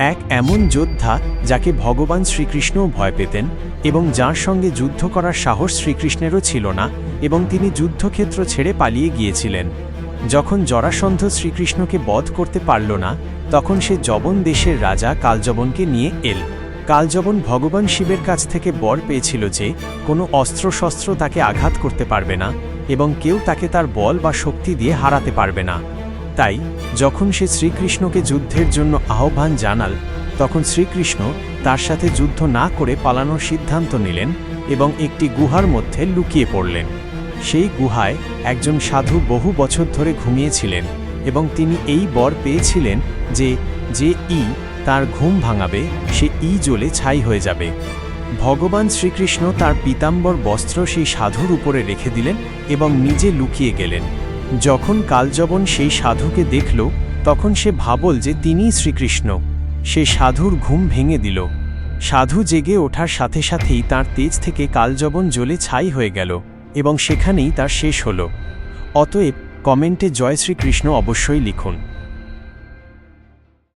এক এমন যোদ্ধা যাকে ভগবান শ্রীকৃষ্ণও ভয় পেতেন এবং যার সঙ্গে যুদ্ধ করার সাহস শ্রীকৃষ্ণেরও ছিল না এবং তিনি যুদ্ধক্ষেত্র ছেড়ে পালিয়ে গিয়েছিলেন। যখন জরাসন্ধ শ্রীকৃষ্ণকে বধ করতে পারল না, তখন সে জবন দেশের রাজা কালজবনকে নিয়ে এল। কালজবন ভগবান শিবের কাছ থেকে বর পেয়েছিল যে, কোনো অস্ত্রশস্ত্র তাকে আঘাত করতে পারবে না এবং কেউ তাকে তার বল বা শক্তি দিয়ে হারাতে পারবে না। তাই, যখন সে শ্রীকৃষ্ণকে যুদ্ধের জন্য আহ্বান জানাল, তখন শ্রীকৃষ্ণ তার সাথে যুদ্ধ না করে পালানোর সিদ্ধান্ত নিলেন এবং একটি গুহার মধ্যে লুকিয়ে পড়লেন। সেই গুহায় একজন সাধু বহু বছর ধরে ঘুমিয়েছিলেন এবং তিনি এই বর পেয়েছিলেন যে যে ই তার ঘুম ভাঙাবে, সে ই জ্বলে ছাই হয়ে যাবে। ভগবান শ্রীকৃষ্ণ তার পিতাম্বর বস্ত্র সেই সাধুর উপরে রেখে দিলেন এবং নিজে লুকিয়ে গেলেন। যখন কালজবন সেই সাধুকে দেখল, তখন সে ভাবল যে তিনিই শ্রীকৃষ্ণ। সে সাধুর ঘুম ভেঙে দিল। সাধু জেগে ওঠার সাথে সাথেই তার তেজ থেকে কালজবন জ্বলে ছাই হয়ে গেল এবং সেখানেই তার শেষ হল। অতএব কমেন্টে জয় শ্রীকৃষ্ণ অবশ্যই লিখুন।